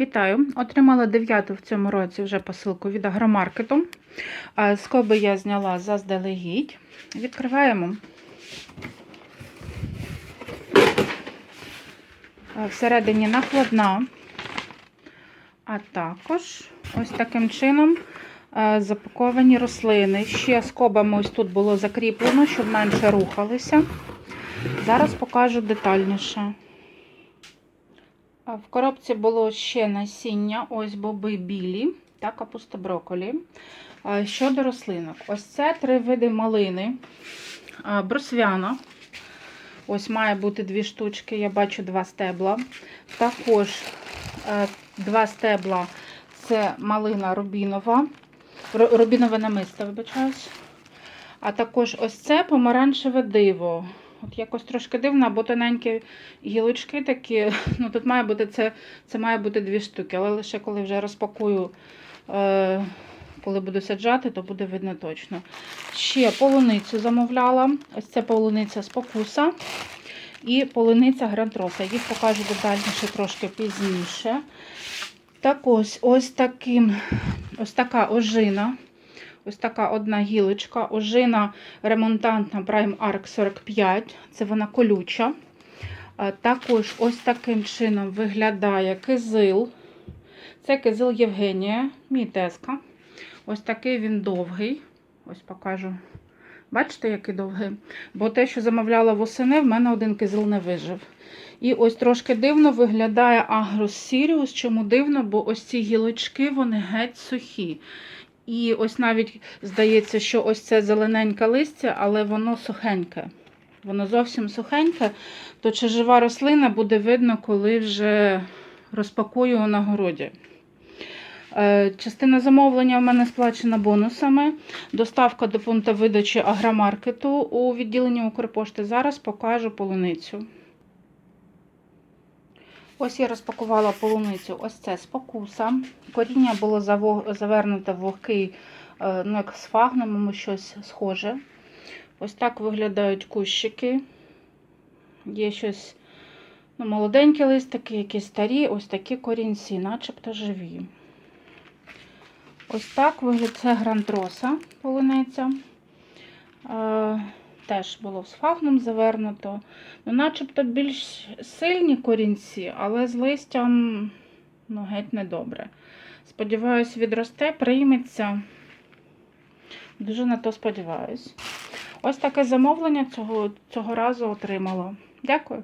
Вітаю! Отримала дев'яту в цьому році вже посилку від агромаркету. Скоби я зняла заздалегідь. Відкриваємо. Всередині накладна, а також ось таким чином запаковані рослини. Ще скобами ось тут було закріплено, щоб менше рухалися. Зараз покажу детальніше. В коробці було ще насіння, ось боби білі та капуста брокколі. Щодо рослинок, ось це три види малини. Брусвяна. Ось має бути дві штучки, я бачу два стебла. Також е, два стебла це малина рубінова, рубінове намисто, вибачаюсь. А також ось це помаранчеве диво. От якось трошки дивно, або тоненькі гілочки такі. Ну, тут має бути це, це має бути дві штуки, але лише коли вже розпакую, е, коли буду саджати, то буде видно точно. Ще полуницю замовляла. Ось це полуниця спокуса і полуниця грантроса. Їх покажу детальніше трошки пізніше. Так ось ось таким, ось така ожина. Ось така одна гілочка. Ожина ремонтантна Prime Arc 45. Це вона колюча. Також ось таким чином виглядає кизил. Це кизил Євгенія, мій теска. Ось такий він довгий. Ось покажу. Бачите, який довгий? Бо те, що замовляла восени, в мене один кизил не вижив. І ось трошки дивно виглядає Агрос Сіріус. Чому дивно? Бо ось ці гілочки, вони геть сухі. І ось навіть здається, що ось це зелененьке листя, але воно сухеньке. Воно зовсім сухеньке. То чи жива рослина буде видно, коли вже розпакую на городі. Е, Частина замовлення в мене сплачена бонусами. Доставка до пункту видачі агромаркету у відділенні Укрпошти. Зараз покажу полуницю. Ось я розпакувала полуницю. Ось це спокуса. Коріння було завернуте в вогкий, е, ну як з сфагнумом, щось схоже. Ось так виглядають кущики. Є щось ну, молоденькі листики, якісь старі, ось такі корінці, начебто живі. Ось так виглядає грандроса полуниця. Теж було з фагном завернуто. Ну, начебто більш сильні корінці, але з листям ну, геть недобре. Сподіваюсь, відросте, прийметься. Дуже на то сподіваюсь. Ось таке замовлення цього, цього разу отримала. Дякую.